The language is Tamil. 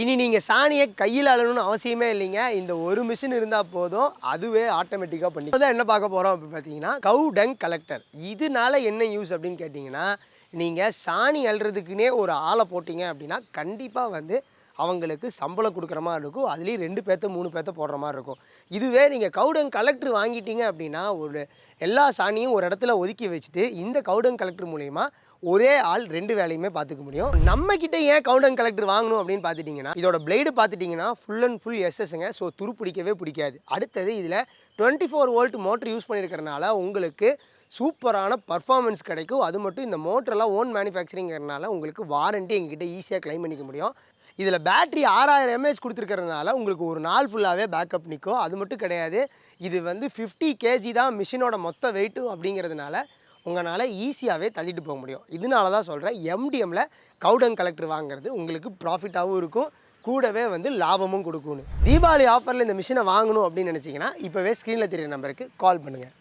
இனி நீங்கள் சாணியை கையில் அழணும்னு அவசியமே இல்லைங்க. இந்த ஒரு மிஷின் இருந்தால் போதும். அதுவே ஆட்டோமேட்டிக்காக பண்ணி தான் என்ன பார்க்க போகிறோம் அப்படி பார்த்தீங்கன்னா கவு டங் கலெக்டர் இதனால என்ன யூஸ் அப்படின்னு கேட்டிங்கன்னா நீங்கள் சாணி அள்ளுறதுக்குனே ஒரு ஆளை போட்டிங்க அப்படின்னா கண்டிப்பாக வந்து அவங்களுக்கு சம்பளம் கொடுக்குற மாதிரி இருக்கும். அதுலேயும் ரெண்டு பேர்த்த மூணு பேர்த்த போடுற மாதிரி இருக்கும். இதுவே நீங்கள் கவுடன் கலெக்டர் வாங்கிட்டீங்க அப்படின்னா ஒரு எல்லா சாணியும் ஒரு இடத்துல ஒதுக்கி வச்சுட்டு இந்த கவுடன் கலெக்டர் மூலயமா ஒரே ஆள் ரெண்டு வேலையுமே பார்த்துக்க முடியும். நம்ம கிட்ட ஏன் கவுடன் கலெக்டர் வாங்கணும் அப்படின்னு பார்த்துட்டிங்கன்னா இதோட பிளேடு பார்த்துட்டிங்கன்னா ஃபுல் அண்ட் ஃபுல் எஸ்எஸ்ங்க ஸோ துரு பிடிக்கவே பிடிக்காது. அடுத்தது இதில் twenty four volt motor use பண்ணியிருக்கிறனால உங்களுக்கு சூப்பரான பர்ஃபார்மன்ஸ் கிடைக்கும். அது மட்டும் இந்த மோட்டரெல்லாம் ஓன் மேனுஃபேக்சரிங்கிறனால உங்களுக்கு வாரண்ட்டி எங்ககிட்ட ஈஸியாக க்ளைம் பண்ணிக்க முடியும். இதில் பேட்டரி ஆறாயிரம் எம்ஏஹெச் கொடுத்துருக்கறதுனால உங்களுக்கு ஒரு நாள் ஃபுல்லாகவே பேக்கப் நிற்கும் அது மட்டும் கிடையாது. இது வந்து ஃபிஃப்டி கேஜி தான் மிஷினோட மொத்த வெயிட்டு அப்படிங்கிறதுனால உங்களால் ஈஸியாகவே தள்ளிட்டு போக முடியும். இதனால தான் சொல்கிறேன் எம்டிஎம்மில் கவுடங் கலெக்டர் வாங்குறது உங்களுக்கு ப்ராஃபிட்டாகவும் இருக்கும். கூடவே வந்து லாபமும் கொடுக்கும்னு. தீபாவளி ஆஃபரில் இந்த மிஷினை வாங்கணும் அப்படின்னு நினச்சிங்கன்னா இப்போவே ஸ்க்ரீனில் தெரியுற நம்பருக்கு கால் பண்ணுங்கள்